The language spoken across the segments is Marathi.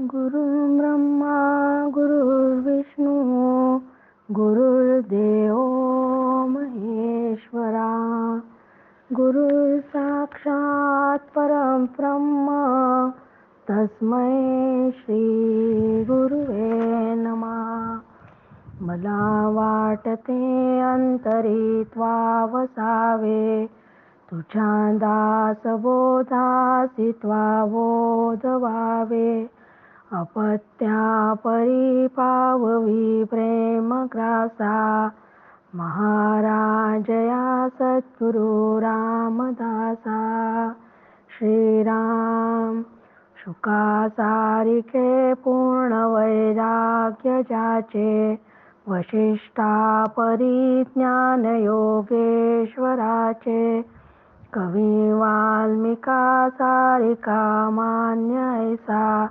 गुरु ब्रह्मा गुरुर्विष्णू गुरुर्देव महेश्वरा। गुरु साक्षात परब्रह्म तस्मै श्री गुरुवे नमा। मला वाटते अंतरी वसावे तुझ्या दास बोधासी बोध व्हावे अपत्या परिपाववी प्रेम ग्रासा। महाराजया सद्गुरु रामदासा। श्रीराम शुका सारिके पूर्ण वैराग्य जाचे। वशिष्ठा परिज्ञान योगेश्वराचे कवी वाल्मिका सारिका मान्य ऐसा।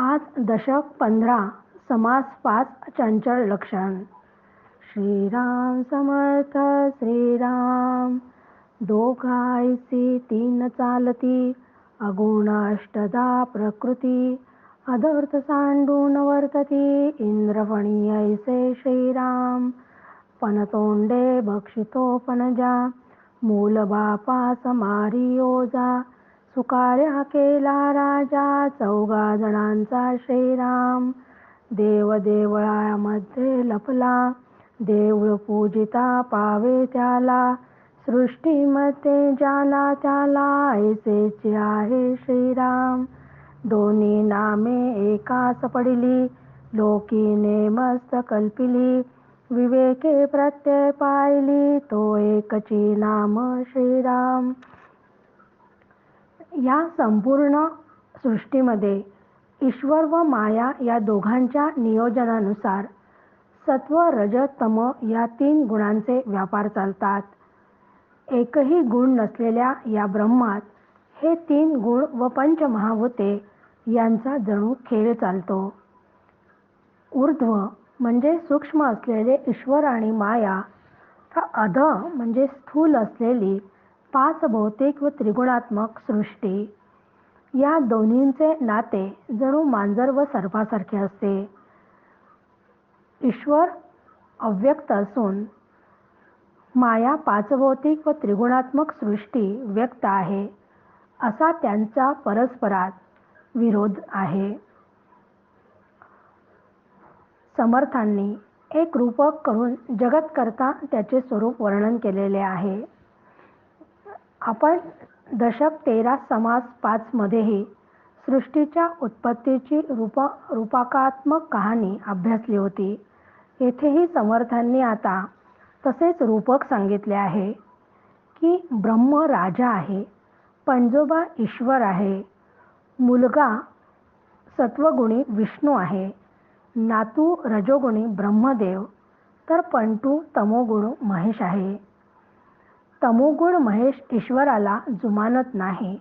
आज दशक पंधरा समास पाच चंचल लक्षण. श्रीराम समर्थ श्रीराम. दोघायसी तीन चालती अगुणाष्टदा प्रकृती. अदर्थ सांडून वर्तती इंद्रफणी ऐसे श्रीराम. पनतोंडे भक्षितो पणजा मूल बापा समारी ओजा सुकार्या केला राजा चौघा जणांचा श्रीराम. देव देवळामध्ये लपला देऊळ पूजिता पावे त्याला. सृष्टीमध्ये ज्याला त्याला ऐसेचे आहे श्रीराम. दोन्ही नामे एकाच पडली लोकीने मस्त कल्पिली. विवेके प्रत्यय पाहिली तो एकची नाम श्रीराम. या संपूर्ण सृष्टीमध्ये ईश्वर व माया या दोघांच्या नियोजनानुसार सत्व रज तम या तीन गुणांचे व्यापार चालतात. एकही गुण नसलेल्या या ब्रह्मात हे तीन गुण व पंचमहाभूते यांचा जणू खेळ चालतो. ऊर्ध्व म्हणजे सूक्ष्म असलेले ईश्वर आणि माया तर अध म्हणजे स्थूल असलेली पाच भौतिक व त्रिगुणात्मक सृष्टी. या दोन्हींचे नाते जणू मांजर व सर्पासारखे असते. ईश्वर अव्यक्त असून माया पाचभौतिक व त्रिगुणात्मक सृष्टी व्यक्त आहे असा त्यांचा परस्परात विरोध आहे. समर्थांनी एक रूपक करून जगत करता त्याचे स्वरूप वर्णन केलेले आहे. आपण दशक तेरा समास पाचमध्येही सृष्टीच्या उत्पत्तीची रूप रूपाकात्मक कहाणी अभ्यासली होती. येथेही समर्थांनी आता तसेच रूपक सांगितले आहे की ब्रह्म राजा आहे पंजोबा ईश्वर आहे मुलगा सत्वगुणी विष्णू आहे नातू रजोगुणी ब्रह्मदेव तर पंटू तमोगुण महेश आहे. तमोगुण महेश ईश्वराला जुमानत नाही.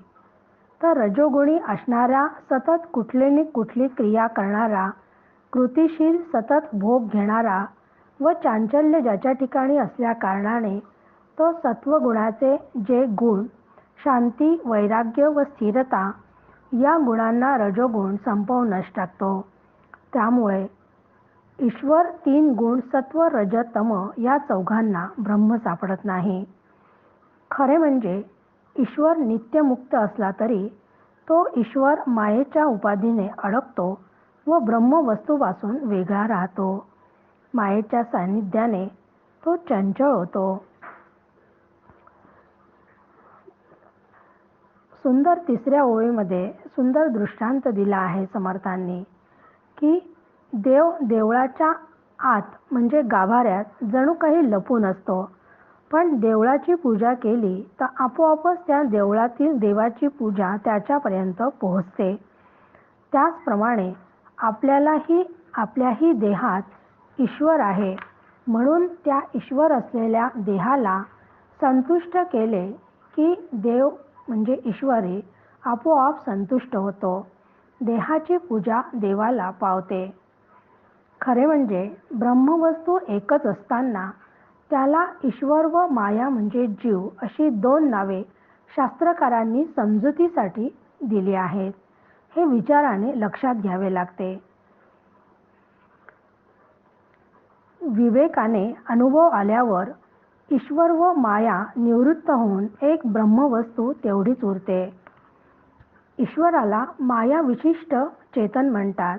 तर रजोगुणी असणारा सतत कुठली कुठली क्रिया करणारा कृतिशील सतत भोग घेणारा व चांचल्य ज्याच्या ठिकाणी असल्या कारणाने तो सत्वगुणाचे जे गुण शांती वैराग्य व स्थिरता या गुणांना रजोगुण संपवून नष्ट टाकतो. त्यामुळे ईश्वर तीन गुण सत्व रज तम या चौघांना ब्रह्म सापडत नाही. खरे म्हणजे ईश्वर नित्यमुक्त असला तरी तो ईश्वर मायेच्या उपाधीने अडकतो व ब्रह्मवस्तूपासून वेगळा राहतो. मायेच्या सान्निध्याने तो चंचळ होतो. सुंदर तिसऱ्या ओळीमध्ये सुंदर दृष्टांत दिला आहे समर्थांनी की देव देवळाच्या आत म्हणजे गाभाऱ्यात जणू काही लपून असतो. पण देवळाची पूजा केली तर आपोआपच त्या देवळातील देवाची पूजा त्याच्यापर्यंत पोहोचते. त्याचप्रमाणे आपल्यालाही आपल्याही देहात ईश्वर आहे. म्हणून त्या ईश्वर असलेल्या देहाला संतुष्ट केले की देव म्हणजे ईश्वरी आपोआप संतुष्ट होतो. देहाची पूजा देवाला पावते. खरे म्हणजे ब्रह्मवस्तू एकच असताना त्याला ईश्वर व माया म्हणजे जीव अशी दोन नावे शास्त्रकारांनी समजुतीसाठी दिली आहेत. हे विचाराने लक्षात घ्यावे लागते. विवेकाने अनुभव आल्यावर ईश्वर व माया निवृत्त होऊन एक ब्रह्मवस्तू तेवढीच उरते. ईश्वराला माया विशिष्ट चेतन म्हणतात.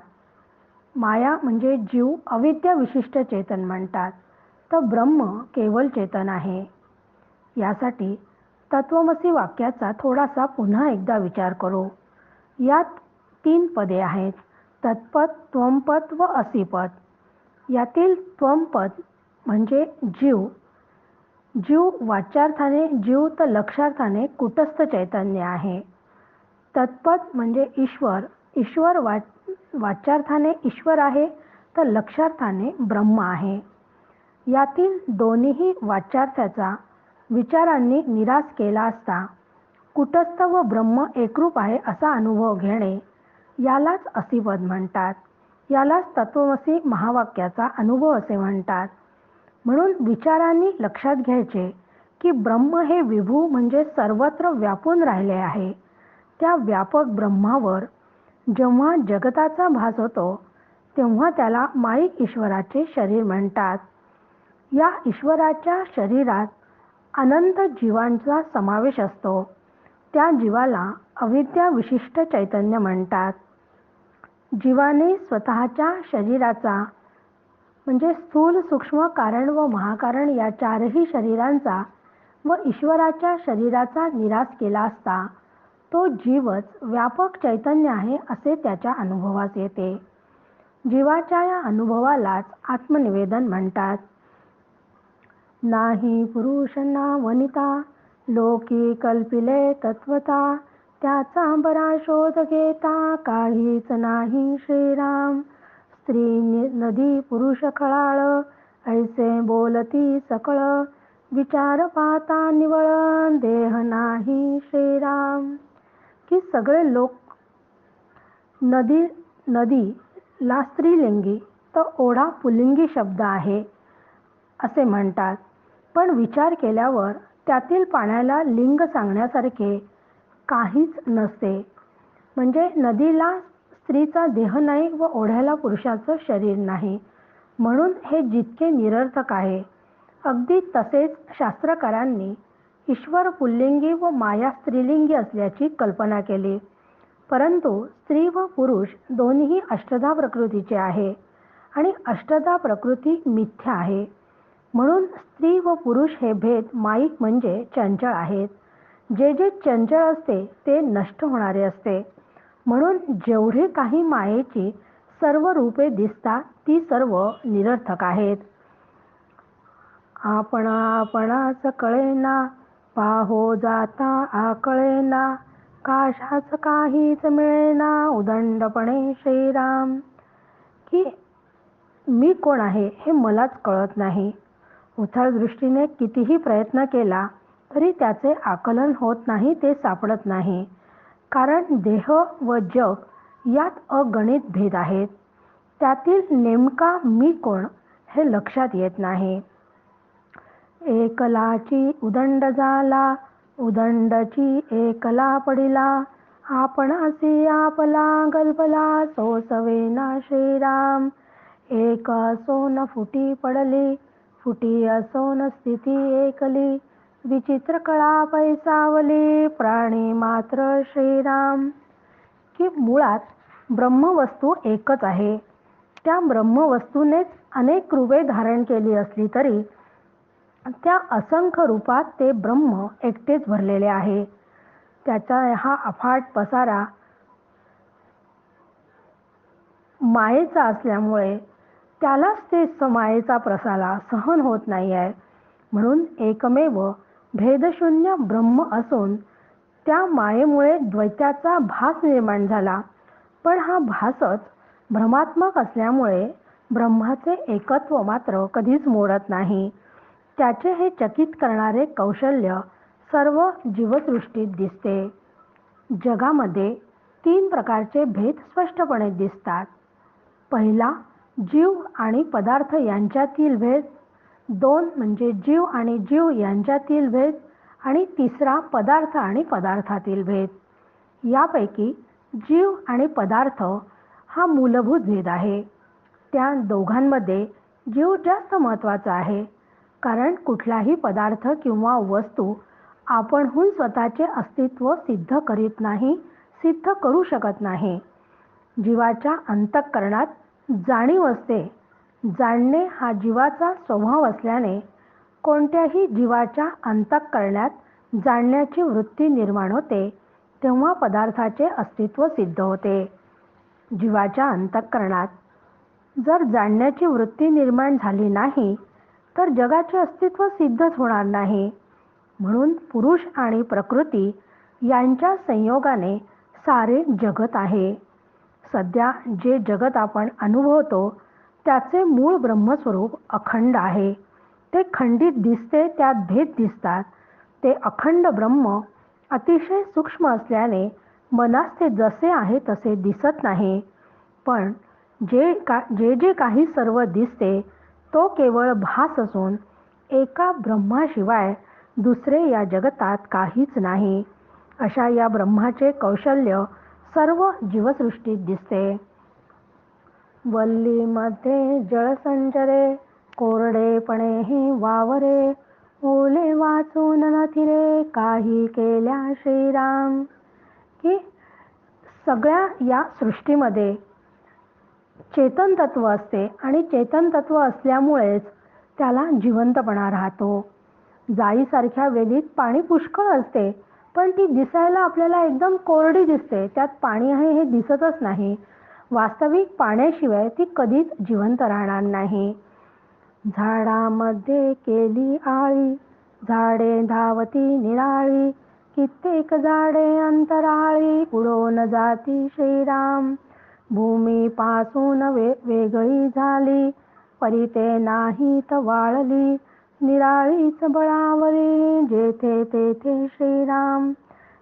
माया म्हणजे जीव अविद्या विशिष्ट चेतन म्हणतात. तर ब्रह्म केवल चेतन आहे. यासाठी तत्वमसी वाक्याचा थोडासा पुन्हा एकदा विचार करू. यात तीन पदे आहेत. तत्पद त्वमपद व असीपद. यातील त्वमपद म्हणजे जीव. जीव वाचार्थाने जीव तर लक्षार्थाने कुटस्थ चैतन्य आहे. तत्पद म्हणजे ईश्वर. ईश्वर वाच वाचार्थाने ईश्वर आहे तर लक्षार्थाने ब्रह्म आहे. यातील दोन्हीही वाच्यार्थाचा विचारांनी निराश केला असता कुटस्थ व ब्रह्म एकरूप आहे असा अनुभव घेणे यालाच असिपद म्हणतात. यालाच तत्वमसी महावाक्याचा अनुभव असे म्हणतात. म्हणून विचारांनी लक्षात घ्यायचे की ब्रह्म हे विभू म्हणजे सर्वत्र व्यापून राहिले आहे. त्या व्यापक ब्रह्मावर जेव्हा जगताचा भास होतो तेव्हा त्याला माईक ईश्वराचे शरीर म्हणतात. या ईश्वराच्या शरीरात अनंत जीवांचा समावेश असतो. त्या जीवाला अविद्या विशिष्ट चैतन्य म्हणतात. जीवाने स्वतःच्या शरीराचा म्हणजे स्थूल सूक्ष्म कारण व महाकारण या चारही शरीरांचा व ईश्वराच्या शरीराचा निराश केला असता तो जीवच व्यापक चैतन्य आहे असे त्याच्या अनुभवास येते. जीवाच्या या अनुभवालाच आत्मनिवेदन म्हणतात. नाही पुरुष ना वनिता लोकी कल्पिले तत्वता त्याचा बरा शोध घेता काहीच नाही श्रीराम. स्त्री नदी पुरुष खळाळ ऐसे बोलती सकळ विचार पाता निवळ देह नाही श्रीराम. की सगळे लोक नदी नदी ला स्त्रीलिंगी तर ओढा पुलिंगी शब्द आहे असे म्हणतात. पण विचार केल्यावर त्यातील पाण्याला लिंग सांगण्यासारखे काहीच नसते. म्हणजे नदीला स्त्रीचा देह नाही व ओढ्याला पुरुषाचं शरीर नाही. म्हणून हे जितके निरर्थक आहे. अगदी तसेच शास्त्रकारांनी ईश्वर पुल्लिंगी व माया स्त्रीलिंगी असल्याची कल्पना केली. परंतु स्त्री व पुरुष दोन्ही अष्टधा प्रकृतीचे आहे. आणि अष्टधा प्रकृती मिथ्या आहे. म्हणून स्त्री व पुरुष हे भेद माईक म्हणजे चंचळ आहेत. जे जे चंचळ असते ते नष्ट होणारे असते. म्हणून जेवढे काही मायेची सर्व रूपे दिसतात ती सर्व निरर्थक आहेत. आपण आपणाच कळेना पाहो जाता आकळेना काशाच काहीच मिळेना उदंडपणे श्रीराम. की मी कोण आहे हे मलाच कळत नाही. उथळ दृष्टीने कितीही प्रयत्न केला तरी त्याचे आकलन होत नाही ते सापडत नाही. कारण देह व जग यात अगणित भेद आहेत. त्यातील नेमका मी कोण हे लक्षात येत नाही. एकलाची उदंड झाला उदंडची एकला पडिला आपण असे आपला गल्पला सोसवेना श्रीराम. एक सोन फुटी पडली फुटी असोन स्थिती एकली. विचित्र कळा पैसावली. प्राणी मात्र श्रीराम. की मुळात ब्रह्मवस्तू एकच आहे. त्या ब्रह्मवस्तूनेच अनेक रूपे धारण केली असली तरी त्या असंख्य रूपात ते ब्रह्म एकटेच भरलेले आहे. त्याचा हा अफाट पसारा मायेचा असल्यामुळे त्यालाच ते मायेचा प्रसाला सहन होत नाही आहे म्हणून एकमेव भेदशून्य ब्रह्म असून त्या मायेमुळे द्वैताचा भास निर्माण झाला. पण हा भासच भ्रमात्मक असल्यामुळे ब्रह्माचे एकत्व मात्र कधीच मोडत नाही. त्याचे हे चकित करणारे कौशल्य सर्व जीवसृष्टीत दिसते. जगामध्ये तीन प्रकारचे भेद स्पष्टपणे दिसतात. पहिला जीव आणि पदार्थ यांच्यातील भेद. दोन म्हणजे जीव आणि जीव यांच्यातील भेद आणि तिसरा पदार्थ आणि पदार्थातील भेद. यापैकी जीव आणि पदार्थ हा मूलभूत भेद आहे. त्या दोघांमध्ये जीव जास्त महत्त्वाचा आहे. कारण कुठलाही पदार्थ किंवा वस्तू आपणहून स्वतःचे अस्तित्व सिद्ध करीत नाही सिद्ध करू शकत नाही. जीवाच्या अंतःकरणात जाणीव असते. जाणणे हा जीवाचा स्वभाव असल्याने कोणत्याही जीवाच्या अंतःकरणात जाणण्याची वृत्ती निर्माण होते तेव्हा पदार्थाचे अस्तित्व सिद्ध होते. जीवाच्या अंतःकरणात जर जाणण्याची वृत्ती निर्माण झाली नाही तर जगाचे अस्तित्व सिद्धच होणार नाही. म्हणून पुरुष आणि प्रकृती यांच्या संयोगाने सारे जगत आहे. सध्या जे जगत आपण अनुभवतो त्याचे मूळ ब्रह्मस्वरूप अखंड आहे. ते खंडित दिसते त्यात भेद दिसतात. ते अखंड ब्रह्म अतिशय सूक्ष्म असल्याने मनास ते जसे आहे तसे दिसत नाही. पण जे का जे जे काही सर्व दिसते तो केवळ भास असून एका ब्रह्माशिवाय दुसरे या जगतात काहीच नाही. अशा या ब्रह्माचे कौशल्य सर्व जीवसृष्टीत दिसते. वल्लीमध्ये जळसंचरे कोरडेपणे वावरे ओले वाचून नथिरे काही केल्या श्रीराम. की सगळ्या या सृष्टीमध्ये चेतन तत्व असते आणि चेतन तत्व असल्यामुळेच त्याला जिवंतपणा राहतो. जाईसारख्या वेलीत पाणी पुष्कळ असते. पण ती दिसायला आपल्याला एकदम कोरडी दिसते. त्यात पाणी आहे हे दिसतच नाही. वास्तविक पाण्याशिवाय ती कधीच जिवंत राहणार नाही. झाडामध्ये केली आळी झाडे धावती निराळी कित्येक झाडे अंतराळी उडवून जाती श्रीराम. भूमीपासून वे वेगळी झाली परिते नाहीत वाळली. निराळीच बळावरी जेथे तेथे श्रीराम.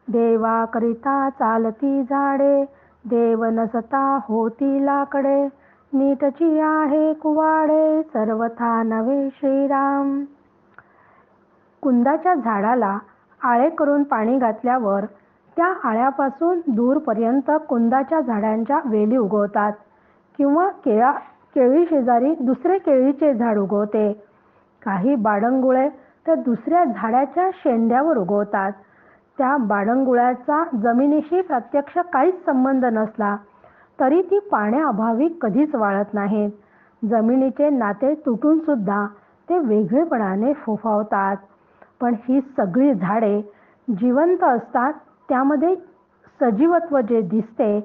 देवाकरिता चालती झाडे देव नसता होती लाकडे. नीटची आहे कुवाडे सर्वथा नवे श्रीराम. कुंदाच्या झाडाला आळे करून पाणी घातल्यावर त्या आळ्यापासून दूरपर्यंत कुंदाच्या झाडांच्या वेली उगवतात. किंवा केळा केळी शेजारी दुसरे केळीचे झाड उगवते. काही बाडंगुळे तर दुसऱ्या झाडाच्या शेंड्यावर उगवतात. त्या बाडंगुळ्याचा जमिनीशी प्रत्यक्ष काहीच संबंध नसला तरी ती पाण्याअभावी कधीच वाळत नाहीत. जमिनीचे नाते तुटून सुद्धा ते वेगळेपणाने फोफावतात. पण ही सगळी झाडे जिवंत असतात त्यामध्ये सजीवत्व जे दिसते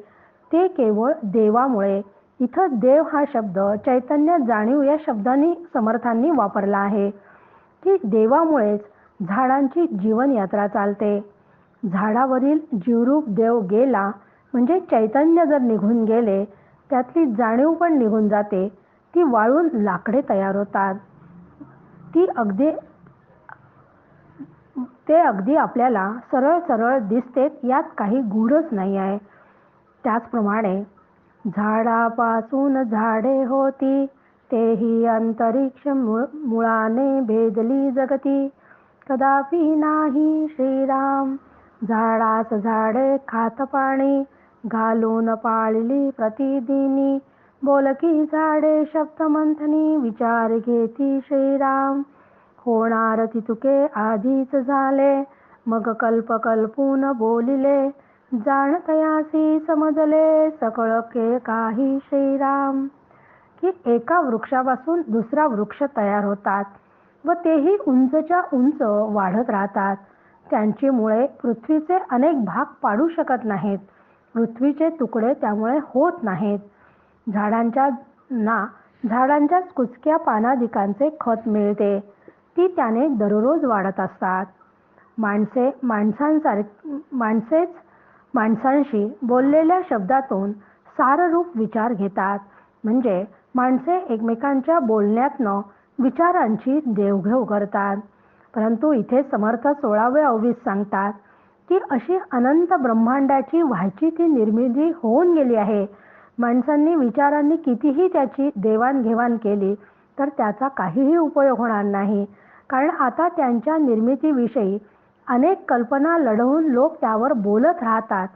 ते केवळ देवामुळे इथं देव हा शब्द चैतन्य जाणीव या शब्दांनी समर्थांनी वापरला आहे. की देवामुळेच झाडांची जीवनयात्रा चालते. झाडावरील जीवरूप देव गेला म्हणजे चैतन्य जर निघून गेले त्यातली जाणीव पण निघून जाते. ती वाळून लाकडे तयार होतात. ती अगदी ते अगदी आपल्याला सरळ सरळ दिसते यात काही गूढच नाही आहे. त्याचप्रमाणे झाडापासून झाडे होती. तेही अंतरिक्ष मुळाने भेदली जगती. कदापि नाही श्रीराम झाडास झाडे खात पाणी घालून पाळली प्रतिदिनी. बोलकी झाडे शब्दमंथनी विचार घेती श्रीराम. होणार तितुके आधीच झाले मग कल्प कल्पून बोलिले. जाणतयासी समजले सकळ के काही श्रीराम. की एका वृक्षापासून दुसरा वृक्ष तयार होतात व तेही उंचच्या उंच वाढत राहतात. त्यांची मुळे पृथ्वीचे अनेक भाग पाडू शकत नाहीत. पृथ्वीचे तुकडे त्यामुळे होत नाहीत. झाडांच्या ना झाडांच्याच कुचक्या पानादिकांचे खत मिळते. ती त्याने दररोज वाढत असतात. माणसे माणसांसारखी माणसेच माणसांशी बोललेल्या शब्दातून साररूप विचार घेतात. म्हणजे माणसे एकमेकांच्या बोलण्यातनं विचारांची देवघेव करतात. परंतु इथे समर्थ सोळावे अववीस सांगतात की अशी अनंत ब्रह्मांडाची व्हायची ती निर्मिती होऊन गेली आहे. माणसांनी विचारांनी कितीही त्याची देवाणघेवाण केली तर त्याचा काहीही उपयोग होणार नाही. कारण आता त्यांच्या निर्मितीविषयी अनेक कल्पना लढवून लोक त्यावर बोलत राहतात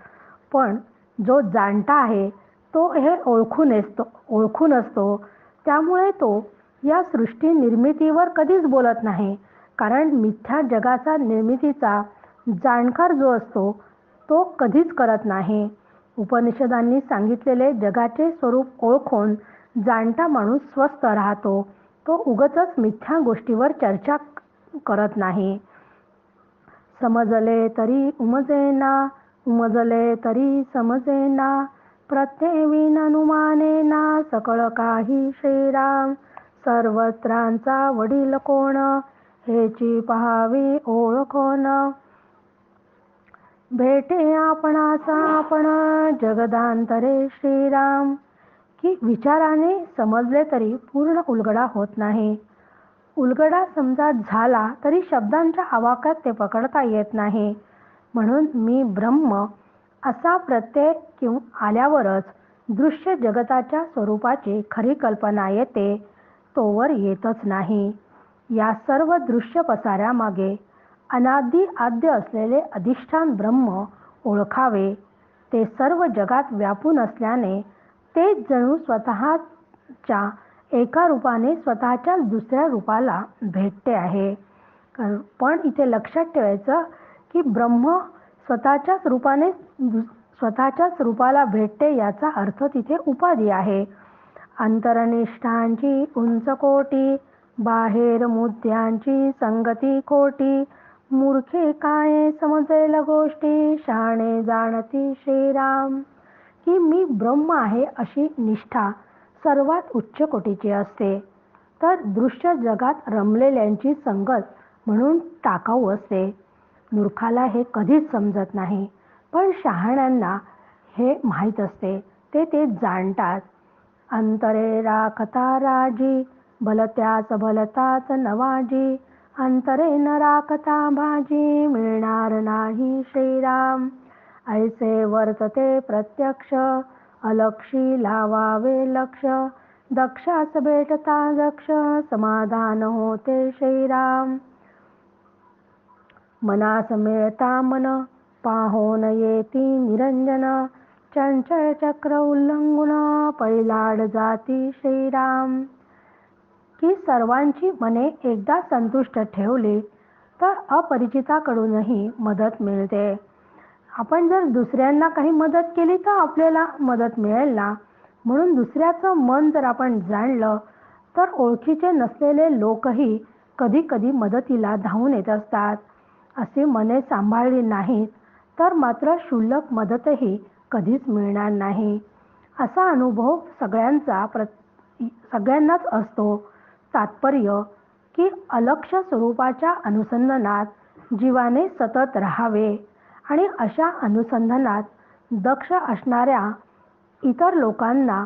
पण जो जाणता आहे तो हे ओळखून असतो ओळखून असतो. त्यामुळे तो या सृष्टी निर्मितीवर कधीच बोलत नाही. कारण मिथ्या जगाचा निर्मितीचा जाणकार जो असतो तो कधीच करत नाही. उपनिषदांनी सांगितलेले जगाचे स्वरूप ओळखून जाणता माणूस स्वस्थ राहतो. तो उगतच मिथ्या गोष्टीवर चर्चा करत नाही. समजले तरी उमजेना उमजले तरी समजेना प्रत्येविन अनुमानेना सकळ काही श्रीराम सर्वत्रांचा वडील कोण? हेची पहावी ओळखोन भेटे आपणाचा आपण जगदांतरे श्रीराम. की विचाराने समजले तरी पूर्ण उलगडा होत नाही. उलगडा समजा झाला तरी शब्दांच्या आवाक्यात ते पकडता येत नाही. म्हणून मी ब्रह्म असा प्रत्यय किंवा आल्यावरच दृश्य जगताच्या स्वरूपाची खरी कल्पना येते. तोवर येतच नाही. या सर्व दृश्य पसाऱ्यामागे अनादी आद्य असलेले अधिष्ठान ब्रह्म ओळखावे. ते सर्व जगात व्यापून असल्याने तेच जणू स्वतःच्या एका रूपाने स्वतःच्या दुसऱ्या रूपाला भेटते आहे. पण इथे लक्षात ठेवायचं की ब्रह्म स्वतःच्याच रूपाने स्वतःच्याच रूपाला भेटते याचा अर्थ तिथे उपाधी आहे. अंतरनिष्ठांची उंच कोटी बाहेर मुद्द्यांची संगती खोटी मूर्खे काय समजेल गोष्टी शाणे जाणती श्रीराम. की मी ब्रह्म आहे अशी निष्ठा सर्वात उच्च कोटीची असते. तर दृश्य जगात रमलेल्यांची संगत म्हणून टाकाऊ असते. मूर्खाला हे कधीच समजत नाही पण शहाण्यांना हे माहीत असते. ते ते जाणतात. अंतरे राखता राजी भलत्याच भलताच नवाजी. अंतरे न राखता भाजी मिळणार नाही श्रीराम. ऐसे वर्तते प्रत्यक्ष अलक्षी लावावे लक्ष. दक्षास भेटता दक्ष समाधान होते श्रीराम. मनास मिळता मन पाहोन येती निरंजन. चंचल चक्र उल्लंघुन पैलाड जाती श्रीराम. की सर्वांची मने एकदा संतुष्ट ठेवली तर अपरिचिताकडूनही मदत मिळते. आपण जर दुसऱ्यांना काही मदत केली तर आपल्याला मदत मिळेल ना? म्हणून दुसऱ्याचं मन जर आपण जाणलं तर ओळखीचे नसलेले लोकही कधी कधी मदतीला धावून येत असतात. अशी मने सांभाळली नाहीत तर मात्र क्षुल्लक मदतही कधीच मिळणार नाही. असा अनुभव सगळ्यांचा प्र सगळ्यांनाच असतो. तात्पर्य की अलक्ष स्वरूपाच्या अनुसंधानात जीवाने सतत राहावे. आणि अशा अनुसंधानात दक्ष असणाऱ्या इतर लोकांना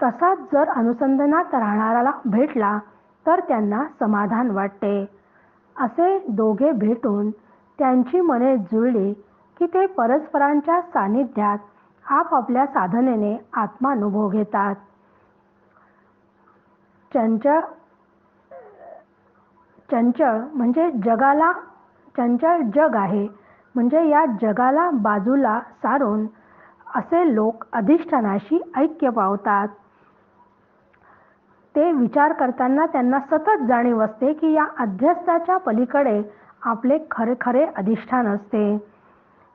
तसाच जर अनुसंधानात राहणाऱ्याला भेटला तर त्यांना समाधान वाटते. असे दोघे भेटून त्यांची मने जुळली की ते परस्परांच्या सानिध्यात आपापल्या साधनेने आत्मानुभव घेतात. चंचळ चंचळ म्हणजे जगाला चंचळ जग आहे. म्हणजे या जगाला बाजूला सारून असे लोक अधिष्ठानाशी ऐक्य पावतात. ते विचार करताना त्यांना सतत जाणीव असते की या अध्यस्ताच्या पलीकडे आपले खरे खरे अधिष्ठान असते.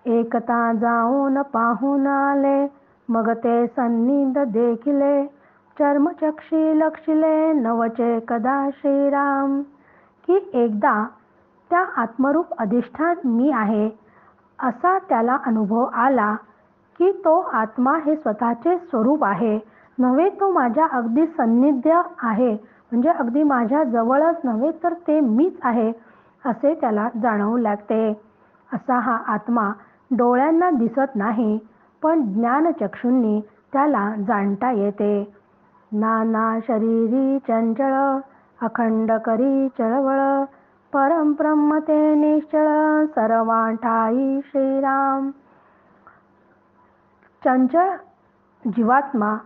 एकता जाऊन पाहून आले मग ते सन्निध देखिले चर्मचक्षी लक्षिले नवचे कदा श्रीराम? की एकदा त्या आत्मरूप अधिष्ठान मी आहे असा त्याला अनुभव आला की तो आत्मा हे स्वतःचे स्वरूप आहे. नव्हे तो माझ्या अगदी सन्निध्य आहे. म्हणजे अगदी माझ्या जवळच नव्हे तर ते मीच आहे असे त्याला जाणवू लागते. असा हा आत्मा डोळ्यांना दिसत नाही पण ज्ञानचक्षूंनी त्याला जाणता येते. नाना शरीरी चंचळ अखंड करी चळवळ परम ब्रह्म ते निश्चळ सर्वांठाई श्रीराम. चंचळ जीवात्मा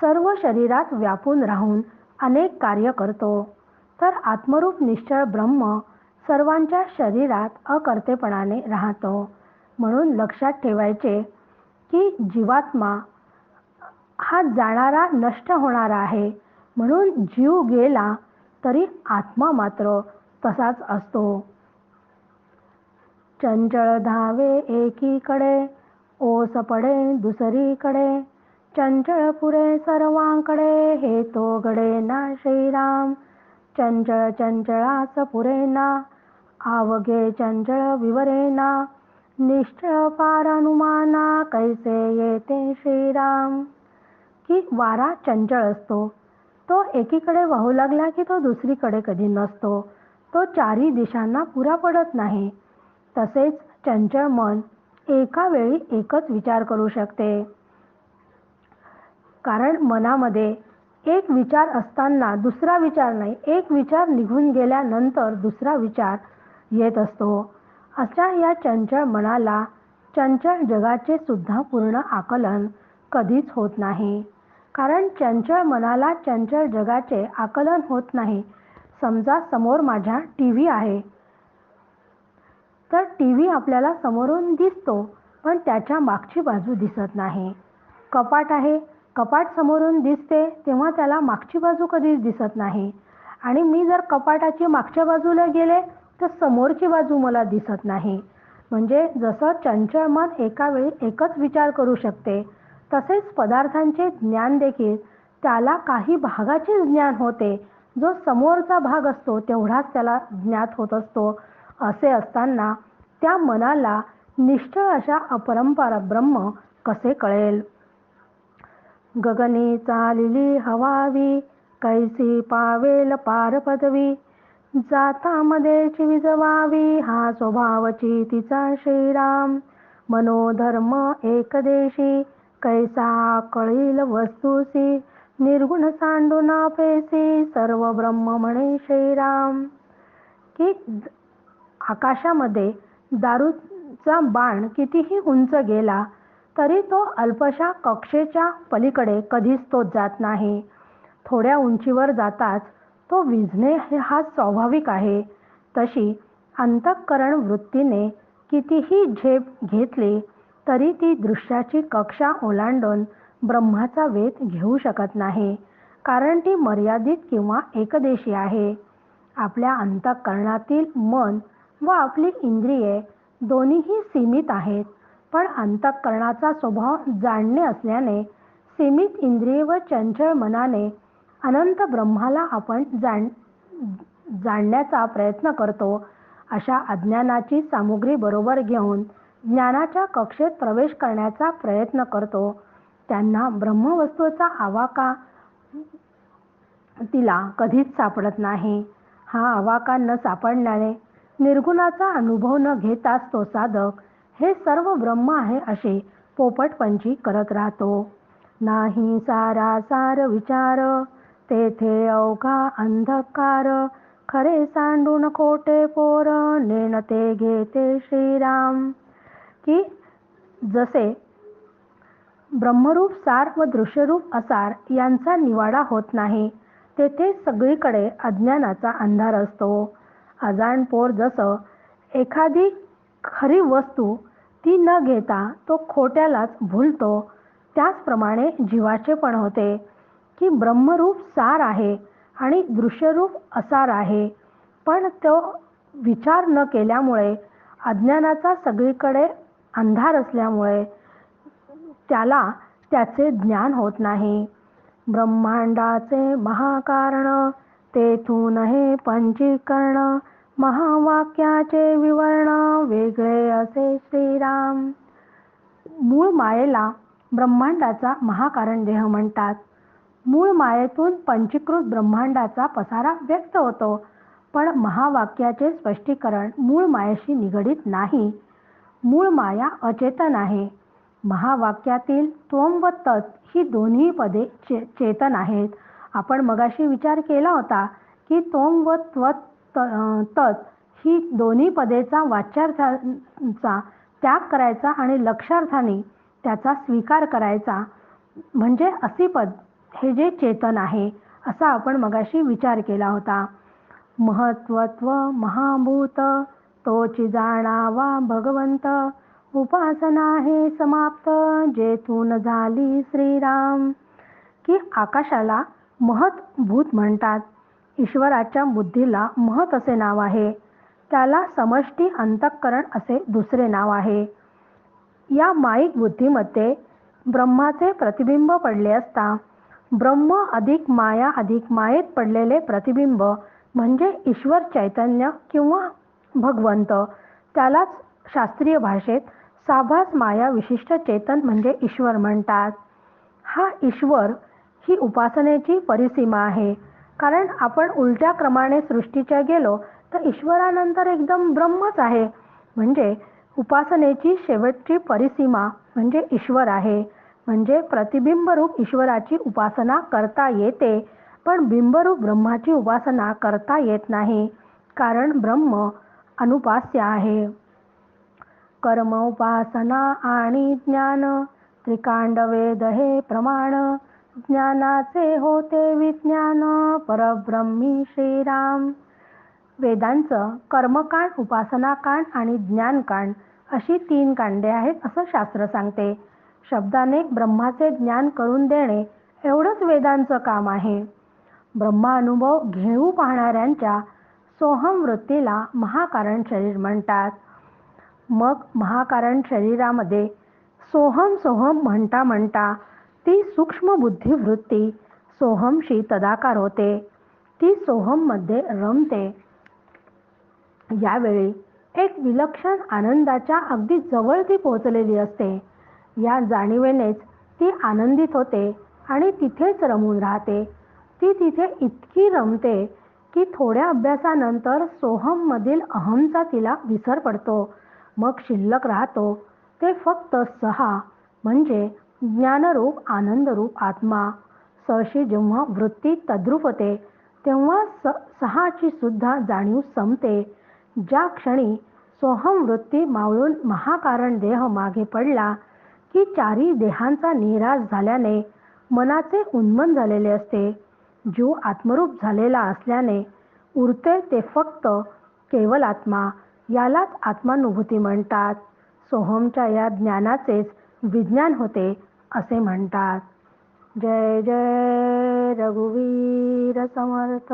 सर्व शरीरात व्यापून राहून अनेक कार्य करतो. तर आत्मरूप निश्चळ ब्रह्म सर्वांच्या शरीरात अकर्तेपणाने राहतो. म्हणून लक्षात ठेवायचे की जीवात्मा हा जाणारा नष्ट होणारा आहे. म्हणून जीव गेला तरी आत्मा मात्र तसाच असतो. चंचळ धावे एकीकडे ओस पडे दुसरीकडे चंचळ पुरे सर्वांकडे हे तो गडे ना श्रीराम. चंचळ चंचळाच पुरे ना आवगे चंचळ विवरेना निश्चळ पारानुमाना कैसे येते श्रीराम. की वारा चंचळ असतो. तो एकीकडे वाहू लागला की तो दुसरीकडे कधी नसतो. तो चारही दिशांना पुरा पडत नाही. तसेच चंचळ मन एका वेळी एकच विचार करू शकते. कारण मनामध्ये एक विचार असताना दुसरा विचार नाही एक विचार निघून गेल्यानंतर दुसरा विचार येत असतो. अशा या चंचळ मनाला चंचळ जगाचे सुद्धा पूर्ण आकलन कधीच होत नाही. कारण चंचळ मनाला चंचळ जगाचे आकलन होत नाही. समजा समोर माझ्या टी व्ही आहे. तर टी व्ही आपल्याला समोरून दिसतो पण त्याच्या मागची बाजू दिसत नाही. कपाट आहे. कपाट समोरून दिसते तेव्हा त्याला मागची बाजू कधीच दिसत नाही. आणि मी जर कपाटाची मागच्या बाजूला गेले तर समोरची बाजू मला दिसत नाही. म्हणजे जसं चंचल मन एका वेळी एकच विचार करू शकते तसेच पदार्थांचे ज्ञान देखील त्याला काही भागाचे ज्ञान होते. जो समोरचा भाग असतो तेवढाच त्याला ज्ञात होत असतो. असे असताना त्या मनाला निष्ठळ अशा अपरंपार ब्रह्म कसे कळेल? गगनी चालिली हवावी कैसी पावेल पार पदवी. जातामध्ये विजवावी हा स्वभावची तिचा श्रीराम. मनोधर्म एकदेशी कैसा कळील वस्तूसी निर्गुण सांडून पैसे सर्व ब्रह्म म्हणे श्रीराम. की आकाशामध्ये दारूचा बाण कितीही उंच गेला तरी तो अल्पशा कक्षेच्या पलीकडे कधीच तो जात नाही. थोड्या उंचीवर जाताच तो विझणे हा स्वाभाविक आहे. तशी अंतःकरण वृत्तीने कितीही झेप घेतली तरी ती दृश्याची कक्षा ओलांडून ब्रह्माचा वेध घेऊ शकत नाही कारण ती मर्यादित किंवा एकदेशी आहे. आपल्या अंतःकरणातील मन व आपली इंद्रिये दोन्हीही सीमित आहेत पण अंतःकरणाचा स्वभाव जाणणे असल्याने सीमित इंद्रिय व चंचळ मनाने अनंत ब्रह्माला आपण जाण जाणण्याचा प्रयत्न करतो अशा अज्ञानाची सामुग्री बरोबर घेऊन ज्ञानाच्या कक्षेत प्रवेश करण्याचा प्रयत्न करतो. त्यांना ब्रह्मवस्तूचा आवाका तिला कधीच सापडत नाही. हा आवाका न सापडण्याने निर्गुणाचा अनुभव न घेताच तो साधक हे सर्व ब्रह्म आहे असे पोपटपंची करत राहतो. नाही सारा सार विचार तेथे अवघा अंधकार. खरे सांडून खोटे पोर नेणते घेते श्रीराम. की जसे ब्रह्मरूप सार व दृश्यरूप असार यांचा निवाडा होत नाही. तेथे सगळीकडे अज्ञानाचा अंधार असतो. अजाणपोर जसं एखादी खरी वस्तू ती न घेता तो खोट्यालाच भूलतो त्याचप्रमाणे जीवाचे पण होते की ब्रह्मरूप सार आहे आणि दृश्यरूप असार आहे. पण तो विचार न केल्यामुळे अज्ञानाचा सगळीकडे अंधार असल्यामुळे त्याला त्याचे ज्ञान होत नाही. ब्रह्मांडाचे महाकारण तेथून हे पंचीकरण महावाक्याचे विवरण वेगळे असे श्रीराम. मूळ मायेला ब्रह्मांडाचा महाकारण देह म्हणतात. मूळ मायेतून पंचीकृत ब्रह्मांडाचा पसारा व्यक्त होतो पण महावाक्याचे स्पष्टीकरण मूळ मायेशी निगडीत नाही. मूळ माया अचेतन आहे. महावाक्यातील त्वम व तत् ही दोन्ही पदे चे चेतन आहेत. आपण मगाशी विचार केला होता की तोम व त्वत तत् ही दोन्ही पदेचा वाच्यार्थांचा त्याग करायचा आणि लक्षार्थाने त्याचा स्वीकार करायचा. म्हणजे असी पद हे जे चेतन आहे असा आपण मगाशी विचार केला होता. महत्वत्व महाभूत तोची जाणावा भगवंत उपासना हे समाप्त जेथून झाली श्रीराम. की आकाशाला महत्भूत म्हणतात. ईश्वराच्या बुद्धीला महत असे नाव आहे. त्याला समष्टी अंतःकरण असे दुसरे नाव आहे. या माईक बुद्धीमध्ये ब्रह्माचे प्रतिबिंब पडले असता ब्रह्म अधिक माया अधिक मायेत पडलेले प्रतिबिंब म्हणजे ईश्वर चैतन्य किंवा भगवंत त्यालाच शास्त्रीय भाषेत साभास माया विशिष्ट चेतन म्हणजे ईश्वर म्हणतात. हा ईश्वर ही उपासनेची परिसीमा आहे. कारण आपण उलट्या क्रमाने सृष्टीच्या गेलो तर ईश्वरानंतर एकदम ब्रह्मच आहे. म्हणजे उपासनेची शेवटची परिसीमा म्हणजे ईश्वर आहे. म्हणजे प्रतिबिंबरूप ईश्वराची उपासना करता येते पण बिंबरूप ब्रह्माची उपासना करता येत नाही. कारण ब्रह्म अनुपास्य आहे. कर्म उपासना आणि ज्ञान. त्रिकांड वेद हे प्रमाण. ज्ञानाचे होते विज्ञान. परब्रह्मी श्रीराम. वेदांचं कर्मकांड उपासनाकांड आणि ज्ञानकांड अशी तीन कांडे आहेत असं शास्त्र सांगते. शब्दाने ब्रह्माचे ज्ञान करून देणे एवढंच वेदांचं काम आहे. ब्रह्मानुभव घेऊ पाहणाऱ्यांच्या सोहम वृत्तीला महाकारण शरीर म्हणतात. मग महाकारण शरीरामध्ये सोहम सोहम म्हणता म्हणता ती सूक्ष्म बुद्धिवृत्ती सोहमशी तदाकार होते. ती सोहममध्ये रमते. यावेळी एक विलक्षण आनंदाच्या अगदी जवळ ती पोहोचलेली असते. या जाणीवेनेच ती आनंदित होते आणि तिथेच रमून राहते. ती तिथे इतकी रमते की थोड्या अभ्यासानंतर सोहममधील अहमचा तिला विसर पडतो. मग शिल्लक राहतो. ते फक्त सहा म्हणजे ज्ञानरूप आनंदरूप आत्मा. सहशी जेव्हा वृत्ती तद्रूप होते तेव्हा स सहाची सुद्धा जाणीव संपते. ज्या क्षणी सोहम वृत्ती मावळून महाकारण देह मागे पडला की चारी देहांचा निराश झाल्याने मनाचे उन्मन झालेले असते. जीव आत्मरूप झालेला असल्याने उरते ते फक्त केवल आत्मा. यालाच आत्मानुभूती म्हणतात. सोहमच्या या ज्ञानाचेच विज्ञान होते असे म्हणतात. जय जय रघुवीर समर्थ.